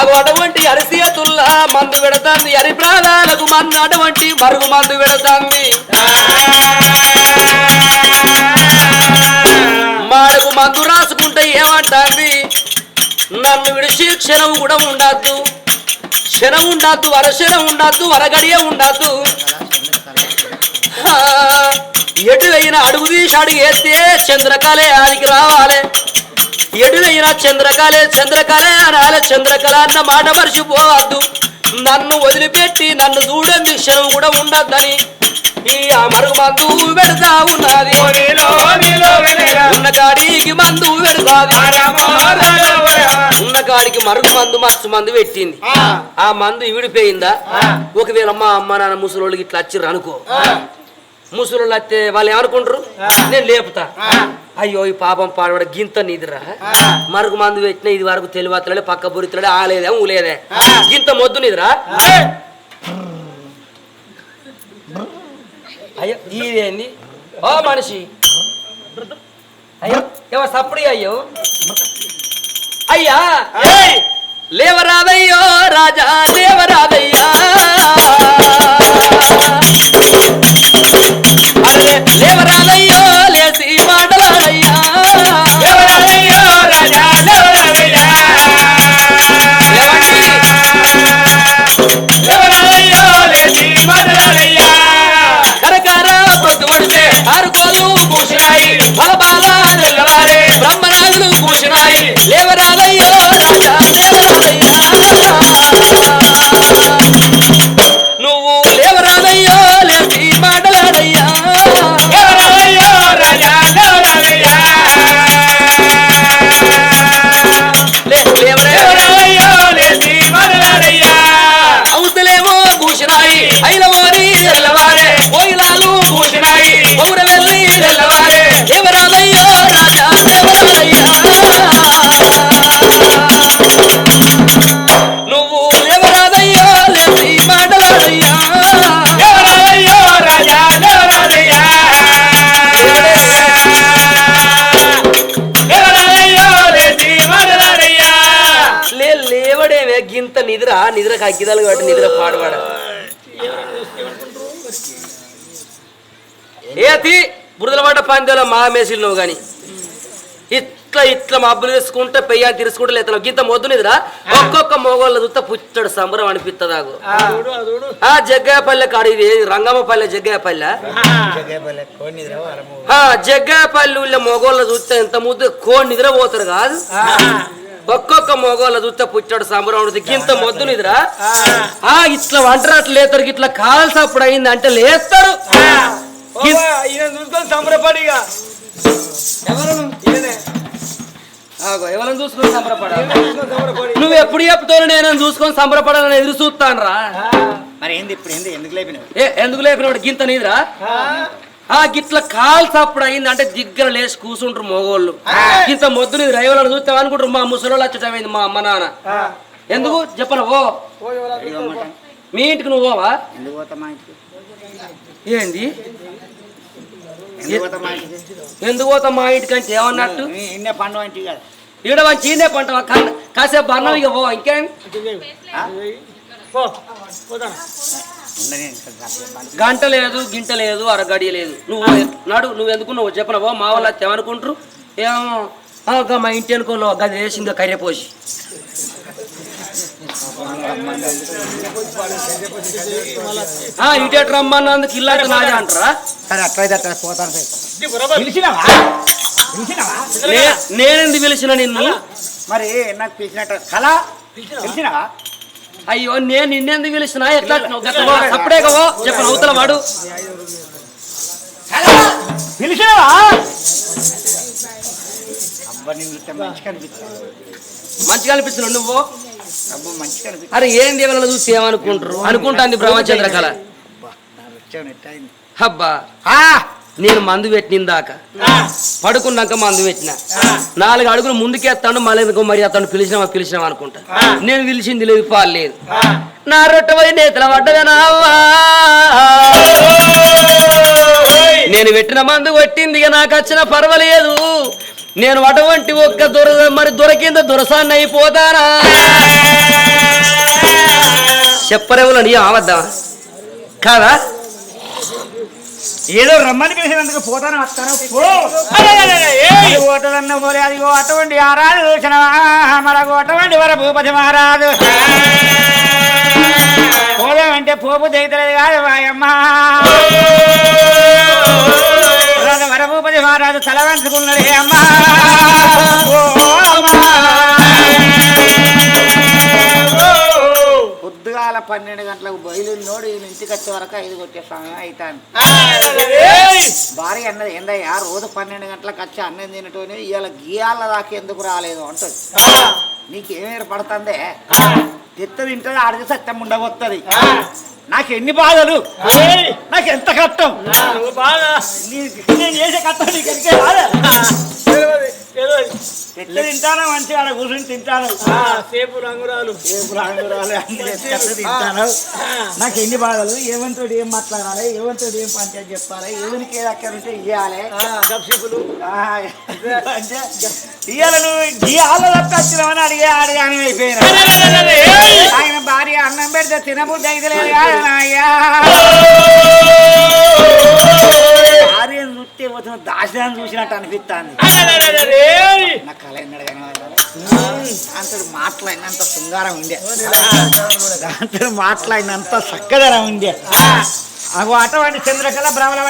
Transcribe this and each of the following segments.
ఆగు అటువంటి అరిసియతుల్లా మందు పెడతాంది. అరి ప్రాణాలకు మందు అటువంటి మరుగు మందు పెడతాంది. మాడకు మందు రాసుకుంటే ఏమంటాంది? నన్ను విడిచి క్షణం కూడా ఉండద్దు. క్షణం ఉండద్దు అరక్షణం ఉండద్దు అరగడియ ఉండద్దు. ఎటు అయిన అడుగు తీసి అడుగు వేస్తే చంద్రకళే ఆదికి రావాలి. ఎటు అయినా చంద్రకళే చంద్రకళే అనాలి చంద్రకళ అన్న మాట మర్చిపోవద్దు. నన్ను వదిలిపెట్టి నన్ను చూడండి క్షణం కూడా ఉండద్దని. ఈ ఆ మరుగు మందు పెడతా ఉన్నది ఉన్న కాడికి మందు పెడతాది. ఉన్న కాడికి మరుగు మందు మస్తు మందు పెట్టింది. ఆ. మందు ఇవిడిపోయిందా? ఒకవేళ మా అమ్మ నాన్న ముసలోళ్ళకి ఇట్లా వచ్చిర్రు అనుకో ముసలోళ్ళు వస్తే వాళ్ళు ఏమనుకుంటారు? నేను లేపుతా. అయ్యో ఈ పాపం పాడవాడ గింత నిదిరా. మరుగు మందు పెట్టిన ఇది వరకు తెలివత్తలే పక్క బురితలే ఆలేదే ఊలేదే. గింత మొద్దు నిదిరా. అయ్యో ఇదేంది? ఓ మనిషి. అయ్యో ఏమో సప్పుడు అయ్యో. అయ్యా. లేవరాదయ్యో రాజా లేవరాదయ్యా. అరే నిద్ర కగ్గిదాలు కాబట్టి నిద్ర పాడవాడ ఏతి బురదల పడ్డ పందేలో మా మేసిల్ నువ్వు గాని. ఇట్లా ఇట్లా మబ్బులు తీసుకుంటే పెయ్యాలు తీసుకుంటే లేదా గింత మొద్దు నిద్ర ఒక్కొక్క మొగోళ్ళ చూస్తే పుచ్చడు సంబరం అనిపిస్తుంది నాకు ఆ. జగ్గాయపల్లె కాడు ఇది రంగమ్మపల్లె జగ్గాయపల్లె జగ్గాయపల్లి మొగోళ్ళ చూస్తే ఎంత ముద్దు కోడి నిద్ర పోతారు కాదు? ఒక్కొక్క మొగోళ్ళ చూస్తే పుచ్చాడు సంబరం ఉంటుంది గింత మొద్దు నిద్ర ఆ. ఇట్లా వంటరాట్లు లేతారు ఇట్లా కాల్సప్పుడు అయింది అంటే లేస్తారు చూసుకొని సంబరపడిగా ఆగో, ఎవరిని చూసుకొని సంబరపడాలి? సంబరపడి. నువ్వు ఎప్పుడు చెప్తావు నేను చూసుకొని సంబరపడాలని ఎదురు చూస్తాను రా మరి ఏంది ఇప్పుడు ఏంది? ఎందుకు లేపినావు? ఏ ఎందుకు లేపినప్పుడు గింత నిద్ర? ఆ గిట్ల కాల్సప్పుడు అయింది అంటే దిగ్గర లేచి కూర్చుంటారు మగోళ్ళు. ఇంత మొద్దు నీది రైవలను చూస్తే అనుకుంటారు మా ముసలోళ్ళు వచ్చేటమైంది మా అమ్మ నాన్న. ఎందుకు? చెప్పను ఓ. మీ ఇంటికి నువ్వు పోవా? ఎందుకు పోతా మా ఇంటికి? ఏంది? ఎందుకు పోతా మా ఇంటికి అంటే ఏమన్నట్టు? నీ ఈడ మంచి చీనే పంట కాసేపు అన్నం ఇక పో ఇంకేం? గంట లేదు గింట లేదు అరగడి లేదు. నువ్వు నాడు నువ్వు ఎందుకు నువ్వు చెప్పనవో మా వాళ్ళు ఏమనుకుంటారు? ఏమో మా ఇంటి అనుకోలో గది వేసి ఇంకా కర్రె పోసి. ఆ, ఇటేటు రమ్మన్నందుకు ఇల్లాట నాదే అంటారా? సరే అట్లయితే అట్లా పోతాను. పిలిచినావా? నేనెందుకు పిలిచిన నిన్ను? మరి నాకు పిలిచినట్టు కళ పిలిచినావా? అయ్యో నేను నిన్నెందుకు పిలిచిన ఎట్లా? అప్పుడే కవో చెప్పను అవతల వాడు. పిలిచినావా మంచిగా అనిపిస్తున్నావు నువ్వు? అరే ఏం దేవుళ్ళ చూసి ఏమనుకుంటారు? అనుకుంటాంది బ్రహ్మచంద్ర కళ. అబ్బా, నేను మందు పెట్టిన దాకా. పడుకున్నాక మందు పెట్టిన. నాలుగు అడుగులు ముందుకేస్తాను మళ్ళీ మరి అతను పిలిచినావా పిలిచినావా అనుకుంటా. నేను పిలిచింది లేదు పాలు లేదు. నా రొట్టెపోయి నేతల పడ్డదనావా నేను పెట్టిన మందు కొట్టింది ఇక నాకు వచ్చిన పర్వాలేదు. నేను అటువంటి ఒక్క దొర మరి దొరికింద దొరసాన్ని అయిపోతానా? చెప్పరేవులో నీ ఆవద్దా కాదా? ఏదో రమ్మని పిలిచినందుకు పోతాను వస్తాను. పో. అది ఓటదన్న పోలే అదిగో అటువంటి ఆరాధు చూసినవా మనకు అటువంటి వర భూపతి మహారాజు. పోదామంటే పోపు తెగుతలేదు కాదు మాయమ్మ వరభూపతి మహారాజు తల వంచుకున్నాడు అమ్మా. పన్నెండు గంటలకు బయలునోడు ఈయన ఇంటికి వచ్చే వరకు ఐదు కొట్టే సమయం అవుతాను భార్య అన్నది ఏందయ్యా? రోజు పన్నెండు గంటలకు వచ్చి అన్నం తినటోని ఇవాళ గీయాల దాకా ఎందుకు రాలేదు అంటుంది. నీకేం ఏర్పడుతుందే తెత్త తింటుంది ఆడికి సత్యం ఉండబోతుంది. నాకు ఎన్ని బాధలు? నాకు ఎంత కష్టం? నేను చేసే కష్టం నీకు తెత్త తింటాను మంచిగా ఆడ కూర్చొని తింటాను. ఆ, సేపు రంగురాలు. ఏపు రాంగురాలు తింటాను. నాకు ఎన్ని బాధలు ఏమంతో ఏం మాట్లాడాలి ఏమంతో ఏం పంచాయతీ చెప్పాలి ఏమనికి ఏది అక్కడ ఉంటే ఇవ్వాలి గప్సిపులు అంటే నువ్వు తప్ప అడిగే అడిగాని అయిపోయినా. ఆయన భార్య అన్నం పెడితే తినబుద్ధి అయితే లేదు అయ్యా భార్యను పోతున్న వచ్చిన చూసినట్టు అనిపిస్తాంది నా కళ ఎన్నడు దాంతో మాట్లాడినంత శృంగారం ఉండే దాంతో మాట్లాడినంత చక్కదనం ఉండే అగో అటువంటి చంద్రకళ బ్రహ్మణ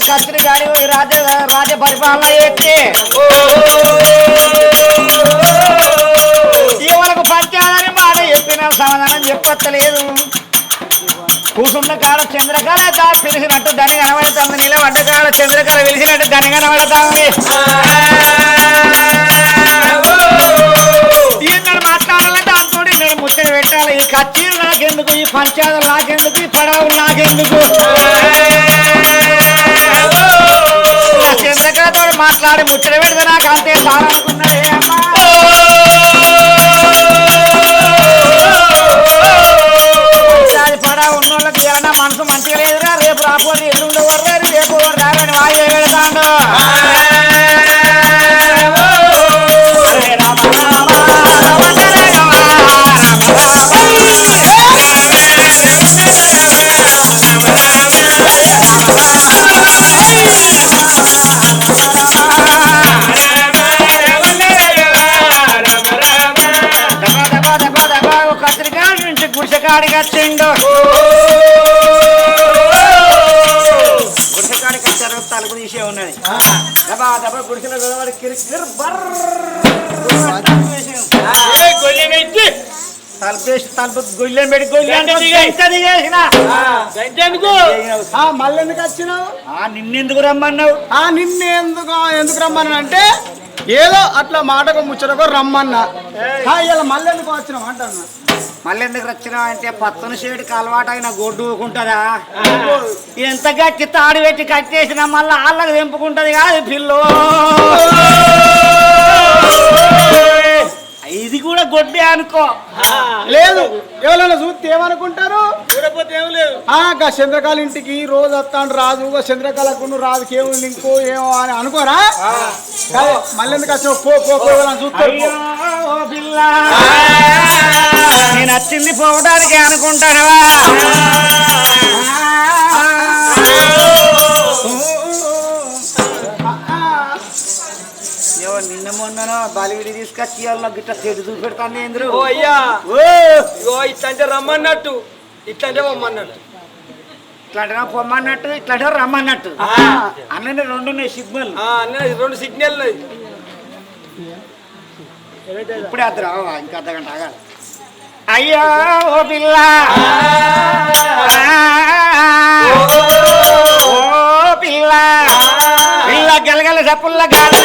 వెళ్ళాడినాక కత్తిరి రాజ్య రాజ్య రాజ రాజ పరిపాలన చేస్తే ఇవాళకు పంచాలని మాట చెప్పిన సమాధానం చెప్పలేదు కూసున్న కాడ చంద్రకళ పిలిచినట్టు దాన్ని కనబడుతుంది నిలబడ్డ కాడ చంద్రకళ పిలిచినట్టు దాన్ని కనబడుతుంది. ఈయన మాట్లాడాలంటే అంతోడి నేను ముచ్చట పెట్టాలి. ఈ కచ్చీలు నాకెందుకు ఈ పంచాయతీలు నాకెందుకు ఈ పడవలు నాకెందుకు? మాట్లాడి ముచ్చట పెడితే నాకు అంతే సారనుకున్నదే అమ్మా పంచాయతీ పడా ఉన్నోళ్ళకి ఏమన్నా మనసు మంచిగా లేదురా రేపు రాపోతే ఎల్లుండి వర్రారు రేపు రారని వాయి పెడతాడు గుడిసెకాడికి వచ్చిండు గుడిసెకాడికి వచ్చారు తలుపు తీసే ఉన్నది. దబా దబా గుడిసెలో గొడవడి కిరికిరి తలుపేసి తలుపు గొయ్యం పెట్టి గంటెందుకు మళ్ళీ ఎందుకు? వచ్చినావు? ఆ నిన్నెందుకు రమ్మన్నావు? ఆ నిన్ను ఎందుకు ఎందుకు రమ్మన్నా అంటే ఏదో అట్లా మాటకు ముచ్చటకు రమ్మన్నా. ఇలా మళ్ళీ ఎందుకు వచ్చినావు అంటున్నా. మళ్ళీ ఎందుకు వచ్చినావు అంటే పచ్చని షేడుకి అలవాటు అయిన గొడ్డు ఊకుంటుందా? ఎంత గట్టి తాడు పెట్టి కట్టేసినా మళ్ళీ వాళ్ళకి తెంపుకుంటది కాదు పిల్లు. ఇది కూడా గొడ్డే అనుకో. లేదు. ఎవరైనా చూస్తే ఏమనుకుంటారు? చూడపోతే ఏం లేదు. ఆ గా చంద్రకాల ఇంటికి రోజు వస్తాను రాజు గా చంద్రకళకు రాజుకి ఏముంది ఇంకో ఏమో అని అనుకోరా? మళ్ళీ ఎందుకు పో పో చూస్తారు పిల్ల. నేను వచ్చింది పోవడానికి అనుకుంటానవా? మొన్ననో బలివిడి తీసుకొచ్చి గిట్ట చెడు చూపెడతాను ఏంద్రు ఓ అయ్యా. ఓ ఇట్లంటే రమ్మన్నట్టు. ఇట్లంటే పొమ్మన్నట్టు. ఇట్లాంటిగా పొమ్మన్నట్టు ఇట్లాంటిగా రమ్మన్నట్టు. అన్నీ రెండు ఉన్నాయి సిగ్నల్. రెండు సిగ్నల్ ఇప్పుడే అద్దరు ఇంకా అర్ధ గంట ఆగాలి. అయ్యో ఓ పిల్ల. ఓ. పిల్ల. పిల్ల గలగల చప్పుల్ల గాలి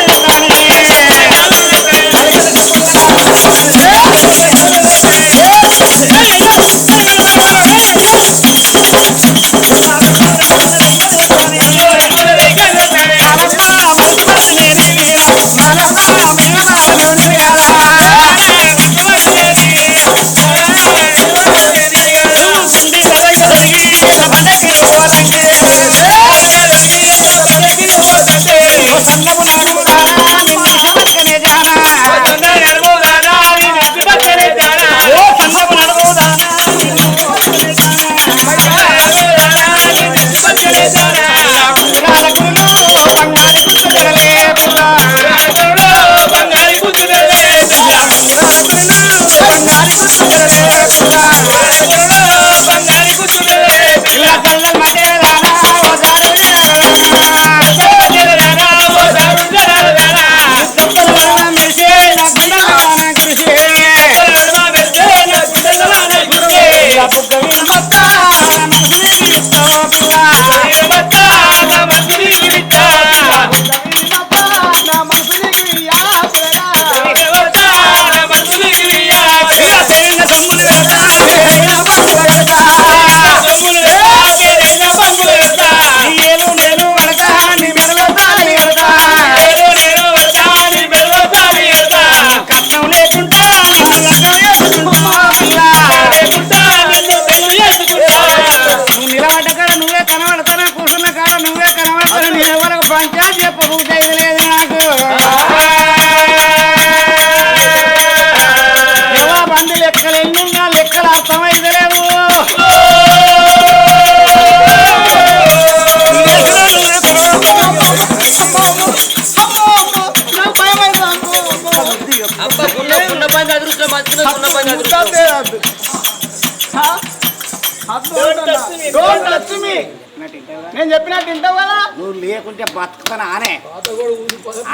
ఆనే.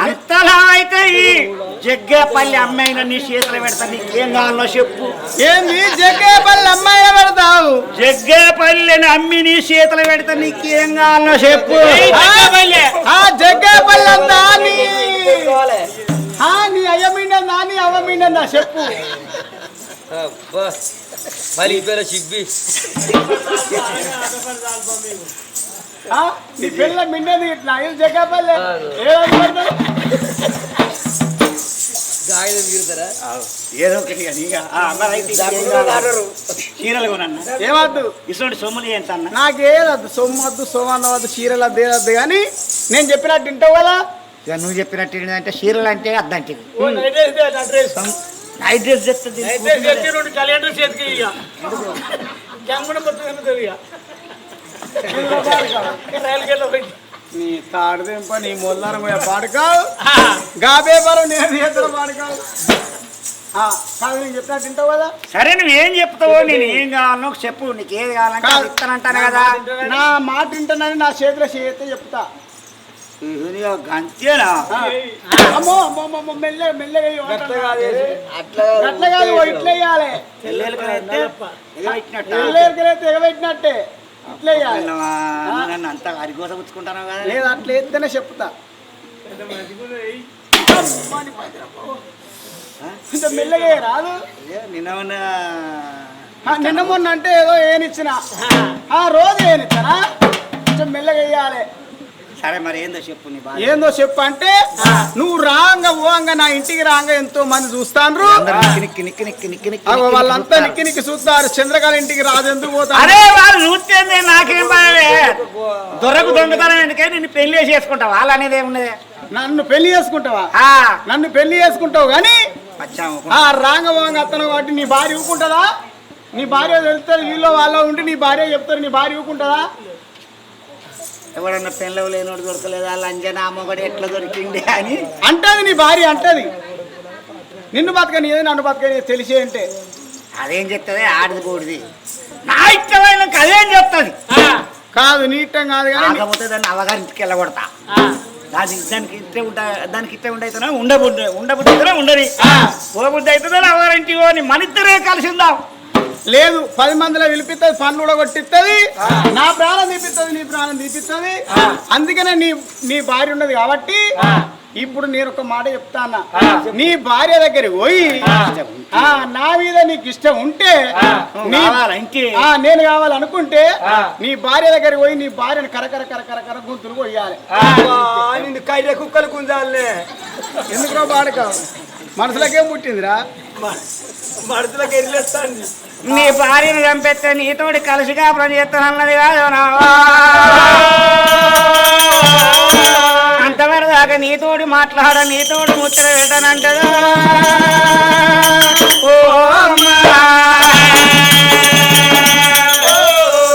అంతలా అయితే ఈ జగ్గేపల్లి అమ్మాయిన నీ చేతులు పెడతా నీకేం కావాలో చెప్పు. ఏంది? జగ్గేపల్లి అమ్మాయి పెడతావు? జగ్గేపల్లిని అమ్మి నీ చేతులు పెడతా నీకేం కావాలో చెప్పు. ఆ? జగ్గేపల్లి. అంతా నీ? ఆ, నీ అయ్య మిండా నీ అవ్వ మిండా చెప్పు. అబ్బా మళ్ళీ పేరు సిబ్బి నీ పిల్ల మిండది ఇట్లా ఇది? గాయలు ఏదో ఒకటి కానీ ఇక? చీరలు కొనన్నా. ఏమద్దు? ఇటువంటి సొమ్ములు ఏంటి అన్న. నాకేదద్దు సొమ్ము వద్దు సోమన్న వద్దు చీరలు వద్దు ఏదద్దు కానీ నేను చెప్పినట్టు వింటావు కదా? ఇక నువ్వు చెప్పినట్టు ఏంటంటే చీరలు అంటే అద్దంటే నైట్ డ్రెస్ చెప్తుంది నీ తాడు దింప నీ మొల్లార పోయే పాడుకావు. గా పేపర్ నేను చేతులు పాడుకావు. ఆ, కాదు నేను చెప్పినట్టు వింటావు కదా? సరే నువ్వేం చెప్తావో నేను ఏం కావాలో చెప్పు. నీకు ఏది కావాలంటే అది ఇస్తానంటాను కదా. నా మాట వింటానని నా చేతిలో చేస్తే చెప్తా. అమ్మో అమ్మో అమ్మో, మెల్ల మెల్లగా అట్లా కాదు. ఇట్లా వేయాలి చెల్లెలకైతే ఎగబెట్టినట్ట. నువ్వు నన్ను అంతా అరిగోస పుచ్చుకుంటాను కదా? లేదు అట్లా ఎత్తేనే చెప్తా. కొంచెం మెల్లగా రాదు. నిన్న మొన్న ఆ, నిన్న మొన్న అంటే ఏదో ఏనిచ్చిన. ఆ రోజు ఏనిచ్చానా? కొంచెం మెల్లగా వేయాలి సరే మరి ఏందో చెప్పు నీ బాధ. ఏందో చెప్పు అంటే నువ్వు రాంగ ఓంగ నా ఇంటికి రాంగ ఎంతో మంది చూస్తాండ్రు అందరూ నిక్కి నిక్కి నిక్కి నిక్కి నిక్కి అగో నిక్కి వాళ్ళంతా చూస్తారు. నిక్కి నిక్కి చూస్తారు. చంద్రకాళ ఇంటికి రాదు ఎందుకు పోతారు? అరే వాళ్ళు నాకేం బాధే? దొరకు దొంగతనం ఎందుకే? నిన్ను పెళ్ళి చేసుకుంటావు? వాళ్ళు అనేది ఏమున్నది? నన్ను పెళ్ళి చేసుకుంటావా? ఆ, నన్ను పెళ్ళి చేసుకుంటావు కానీ వచ్చాము ఆ రాంగ ఓంగ అతను కాబట్టి నీ భార్య ఊకుంటుందా నీ భార్య వెళ్తారు వీళ్ళు వాళ్ళ ఉండి నీ భార్య చెప్తారు నీ భార్య ఊకుంటుందా ఎవడన్నా పెళ్ళవు లేనోడు దొరకలేదా? లంజనా మొగడు ఎట్లా దొరికింది అని. అంటది నీ భార్య అంటది. నిన్ను బతకనియది నన్ను బతకని తెలిసే అంటే. అదేం చెప్తుంది? ఆడిది కోడిది నా ఇష్టమైన అదేం చెప్తుంది? కాదు నీటం కాదు కానీ కాకపోతే దాన్ని అవగారింటికి వెళ్ళగొడతా. దానికి దానికి ఇట్టే ఉంటా దానికి ఇట్టే ఉండైతేనే? ఉండబుద్ధి ఉండబుద్ధి ఉండదు పోబుద్ధి అవుతుందని అవగారింటికి పోని. మన ఇద్దరే కలిసి ఉందాం. లేదు పది మందిలో పిలిపిస్తుంది పనులు కూడా కొట్టిస్తుంది నా ప్రాణం తీపిస్తుంది నీ ప్రాణం తీపిస్తుంది అందుకనే నీ నీ భార్య ఉన్నది కాబట్టి ఇప్పుడు నేను ఒక మాట చెప్తానా? నీ భార్య దగ్గరికి పోయి నా మీద నీకు ఇష్టం ఉంటే నేను కావాలనుకుంటే నీ భార్య దగ్గరికి పోయి నీ భార్యను కరకర కరకర కర గుంతులు కొయ్యాలి. నిన్ను కుక్కలు కుందాలే ఎందుకు బాడక? మనసులకేం పుట్టిందిరా. నీ భార్యను చంపెత్తే నీతోటి కలిసి కాపురం చేస్తానన్నది కాదు అంతవరకు దాకా నీతోటి మాట్లాడ నీతోటి ముచ్చట పెట్టనంటదా? ఓ అమ్మా.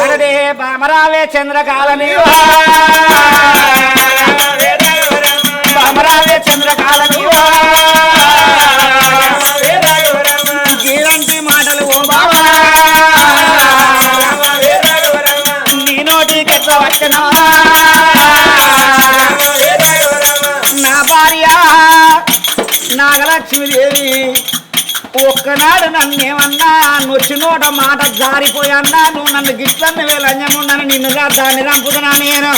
అరే బామరావే చంద్రకాలని బామరావే చంద్రకాలని ఒక్కనాడు నన్నేమన్నా నొచ్చి నోట మాట జారిపోయన్నా నువ్వు నన్ను గిట్లన్న వేలంజమున్నాను నిన్నుగా దాన్ని రంపుతున్నా నేను.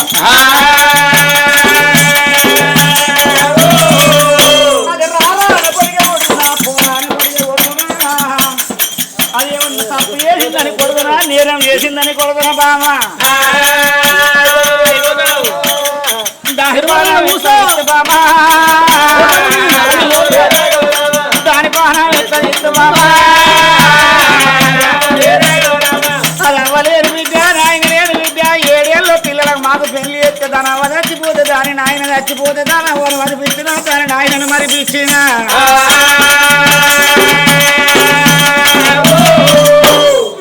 చచ్చిపోతే దాని అవ్వను మరిపించిన దాని ఆయనను మరిపించిన.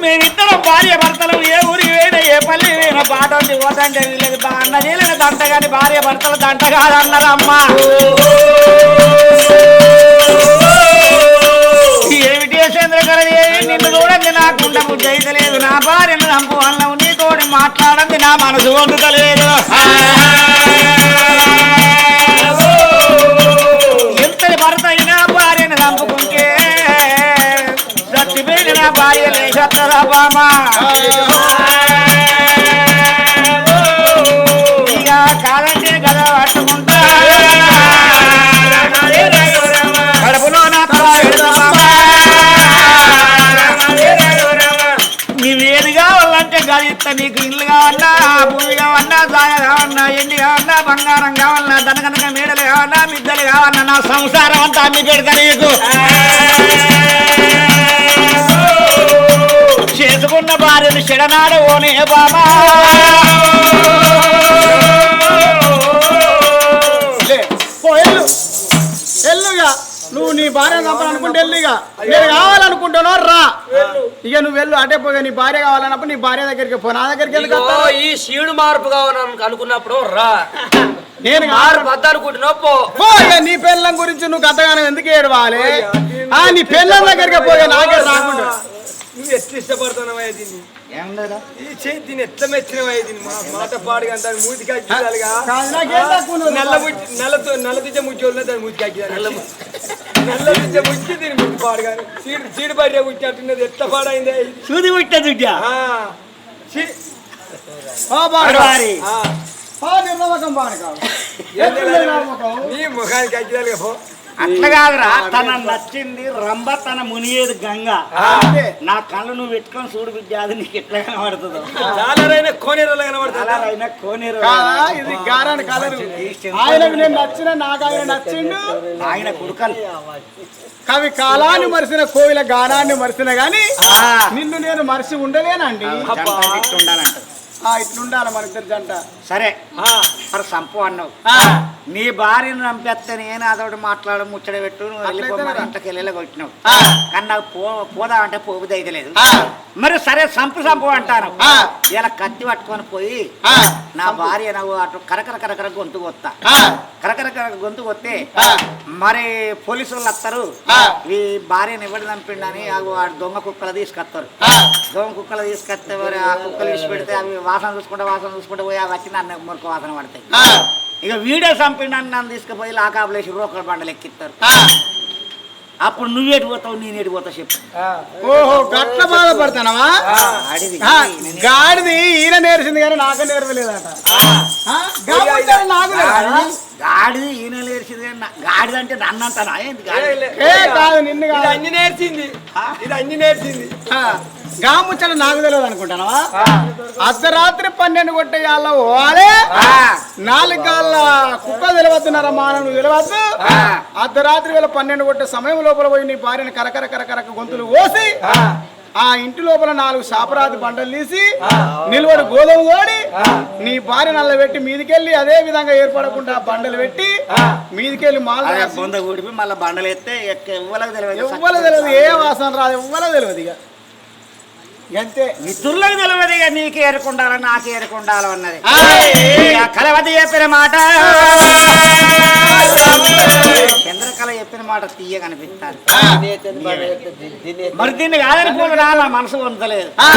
మేమిద్దరం భార్య భర్తలు ఏ ఊరికి వేయడం ఏ పల్లి పోయినా పాట ఉంది పోతంటే వీళ్ళది బా అన్న చేయలేని దంట కానీ భార్య భర్తలు దంట కాదన్నారు అమ్మా ఏమిటి? చంద్రకళ దేవి నిన్ను చూడండి నాకు ఉండము చేయలేదు నా భార్యను నంపు అన్నము నీతోటి మాట్లాడండి. నా మనసు వండుతలేదు ఇక కాదంటే కదా పట్టుకుంటా కడుపులో నీవేది కావాలంటే గడిస్తా నీకు ఇల్లు కావాలన్నా భూమి కావాలన్నా జాగ కావాలన్నా ఎండి కావాలన్నా బంగారం కావాలన్నా దనకనక మేడలు కావాలన్నా మిద్దలు కావాలన్నా నా సంసారం అంతా అమ్మి పెడతా నీకు చేసుకున్న భార్యను చెడనాడు ఓనే బాబా. ఎల్లుగా నువ్వు నీ భార్య చంపాలనుకుంటే ఎల్లుగా నేను కావాలనుకుంటానో రా. ఇక నువ్వు వెళ్ళు అటే పోగా నీ భార్య కావాలన్నప్పుడు నీ భార్య దగ్గరికి పో. నా దగ్గరికి వస్తావు? ఈ శివుడు మార్పు కావాలని అనుకున్నప్పుడు రా. నేను పో. నీ పెళ్ళం గురించి నువ్వు కథగానే ఎందుకు ఏడవాలి? ఆ నీ పెళ్ళం దగ్గరికి పోయి నాకే రాకుండా నువ్వు ఎట్లా ఇష్టపడుతున్నావా దీన్ని? ఈ చేతి దీన్ని ఎట్లా మెచ్చినవా దీన్ని? మా మాట పాడుగా దాని మూతికి అక్కిదాలుగా కాదు, నాకేం తక్కువ ఉన్నది? నల్ల ముచ్చి నల్లతో నల్ల దిద్ద ముచ్చి వల్ల దాని మూతికి అక్కిదాలు నల్ల దిద్ద ముచ్చి దీని ముచ్చి పాడుగా చీడు చీడు బర్రె ముచ్చినట్టున్నది ఎట్లా పాడైందే? సూది పుట్టదు ఆ, చీ- ఆ బాగా. ఆ, ఆ నిర్నమ్మకం బాగా కాదు. ఎట్లుంది నిర్నమ్మకం? నీ ముఖానికి అక్కిదాలుగా పో. అట్లా కాదురా తన నచ్చింది రంభ తన మునియేది గంగ. నా కళ్ళు నువ్వు పెట్టుకొని చూడు బిడ్డ అది నీకు ఎట్లా కనబడుతుందో. చాలరైన కోనేరులో కనబడుతుంది? కోనేరు ఇది గారాని కలరు ఆయనకు నేను నచ్చిన నాకు ఆయన నచ్చిండు. ఆయన కొడుకలు. కవి కాలాన్ని మరిసిన కోవిల గానాన్ని మరిసిన గాని. నిన్ను నేను మరిసి ఉండలేనండి. ఆ ఇట్లుండాలి మన ఇద్దరు జంట సరే మరి సంపు అన్నావు నీ భార్యను చంపేస్తే నేను అదొకటి మాట్లాడ ముచ్చట పెట్టు నువ్వు అట్లయితే వెళ్ళిపోమని రా. ఇంతకు వెళ్ళి కొట్టినావు. కానీ నాకు పో పోదా అంటే పోబుది. మరి సరే సంపు సంపు అంటాను. ఇలా కత్తి పట్టుకొని పోయి. నా భార్య నువ్వు అటు కరకర కరకర గొంతు కొత్తా. కరకర కరకర గొంతు కొత్తే. మరి పోలీసు వాళ్ళు వస్తారు. ఈ భార్యను ఎవరు చంపిండని దొంగ కుక్కలు తీసుకొస్తారు. దొంగ కుక్కలు తీసుకొస్తే మరి ఆ కుక్కలు తీసి పెడితే అవి వాసన చూసుకుంటే వాసన చూసుకుంటే పోయి అవి వచ్చి నన్ను మురికి వాసన పడతాయి. ఆ, ఇక వీడియో చంపిండని నన్ను తీసుకుపోయి లాకాపులేసి రోకల బండలు ఎక్కిస్తారు. ఆ, అప్పుడు నువ్వేటి పోతావు నేనేటి పోతావు చెప్పు. ఓహో గట్ల బాధపడతానవా? గాడిది ఈయన నేర్చింది కానీ నాకే నేర్వలేదట? గాడిది ఈయన లేచింది కానీ గాడిద అంటే నన్ను అంటానా? ఏంది గాడిద? ఏ కాదు నిన్ను అన్ని నేర్చింది. ఇది అన్ని నేర్చింది. ఆ, గాముచ్చట నాకు తెలియదు అనుకుంటానవా? అర్ధరాత్రి పన్నెండు కొట్టే వాళ్ళ ఓలే నాలుగు కాళ్ళ కుక్క తెలివద్దున్నారా మానవుడు తెలివద్దు. అర్ధరాత్రి వేళ పన్నెండు కొట్టే సమయం లోపల పోయి నీ భార్యని కరకర కరకర గొంతులు కోసి ఆ. ఇంటి లోపల నాలుగు సాపరాతి బండలు తీసి నిలువడు గోధుమ తోడి నీ భార్య నల్ల పెట్టి మీదికెళ్ళి అదే విధంగా ఏర్పడకుండా ఆ బండలు పెట్టి మీదికెళ్ళి మాల మళ్ళీ బండలు ఎత్తే ఎవ్వలకు తెలియదు. ఎవ్వరు తెలియదు ఏ వాసన రాదు ఎవ్వరు తెలియదు ఇక. అంతే మిత్రులకు తెలియదు ఇక నీకు ఏరుకుండాలో నాకు ఏరుకుండాలో అన్నది. కలవతి చెప్పిన మాట. చంద్రకళ చెప్పిన మాట తీయ కనిపిస్తాను మరి దీన్ని కాదనుకుంటున్నా నా మనసు ఆ.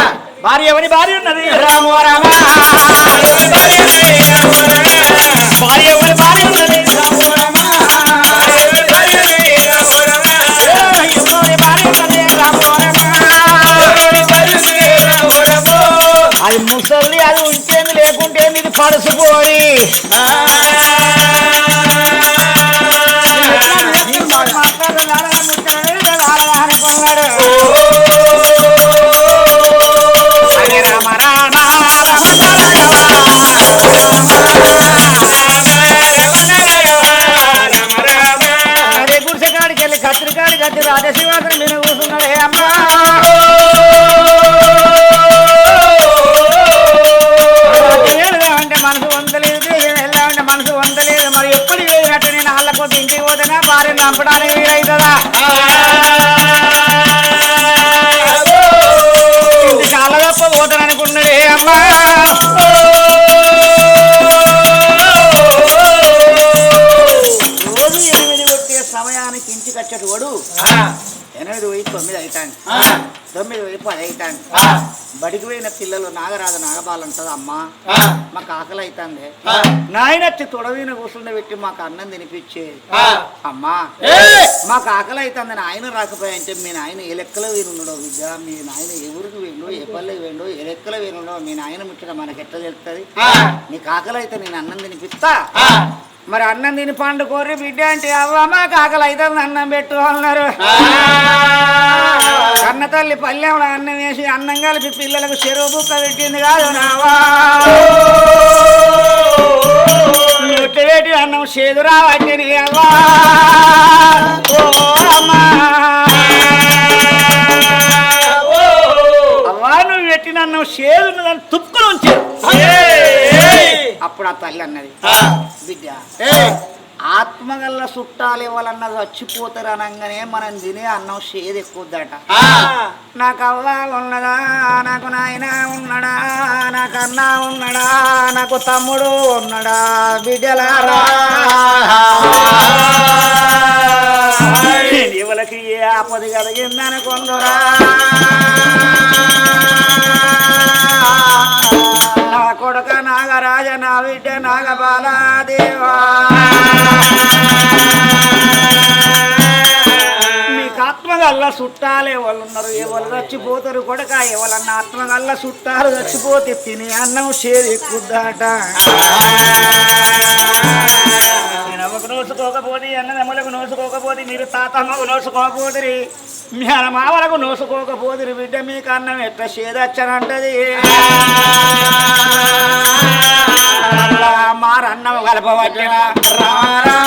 భార్య ఎవరి భార్య ఉన్నది? రామో రామ. భార్య Hey, అవుతాను బడికి పోయిన పిల్లలు నాగరాజు నాగబాలు అంటది అమ్మా. మాకు ఆకలి అవుతుంది నాయనచ్చి తొడవిన కూర్చుండ పెట్టి మాకు అన్నం తినిపించేది అమ్మా. మాకు ఆకలి అవుతుంది నాయన రాకపోయాయంటే మీ నాయన ఏ లెక్కలో వీరుండడో విద్య? మీ నాయన ఎవరికి వేండో ఏ పల్లెకి వేండో ఏ లెక్కలో వీరుండో మీ నాయన ముచ్చట మనకి ఎట్లా తెలుస్తుంది నీకు ఆకలి అయితే నేను అన్నం తినిపిస్తా. మరి అన్నం తిని పండుకోరి బిడ్డ అంటే అవ్వ మాకు ఆకలి అవుతుంది అన్నం పెట్టు అన్నారు. కన్న తల్లి పల్లెంలో అన్నం వేసి అన్నం కలిపి పిల్లలకు చెరువు బుక్క పెట్టింది కాదు నావా. పెట్టి అన్నం చేదు రావట్టి అవ్వా. ఓ అమ్మా. అవ్వా నువ్వు పెట్టిన అన్నం చేదు తుప్పుకొని ఉంచాడు అప్పుడు ఆ తల్లి అన్నది. బిడ్డ ఆత్మగల్ల చుట్టాలు ఇవ్వాలన్న చచ్చిపోతారు అనగానే మనం తినే అన్నం షేది ఎక్కువద్దట. నాకు అవ్వ ఉన్నదా నాకు నాయన ఉన్నాడా నాకు అన్న ఉన్నాడా నాకు తమ్ముడు ఉన్నాడా బిడ్డలారా. ఎవరికి ఏ ఆపద కలిగిందనుకుందరా. కొడుక నాగరాజ నా బిడ్డ నాగబాలాదేవా. మీకు ఆత్మగల్ల చుట్టాలు ఎవరు ఉన్నారు. ఎవరు చచ్చిపోతారు కొడక? ఎవరన్నా ఆత్మగల్ల చుట్టాలు చచ్చిపోతే తిని అన్నం చేరి ఎక్కుద్దాట. నేనమ్మకు నోసుకోకపోతే అన్నదమ్ములకు నోసుకోకపోతే మీరు తాతమ్మకు నోసుకోకపోతే మీ మామలకు నోసుకోకపోతే బిడ్డ మీకు అన్నం ఎట్లా చేదచ్చనంటది. మారన్నం కలపవచ్చిన. రారా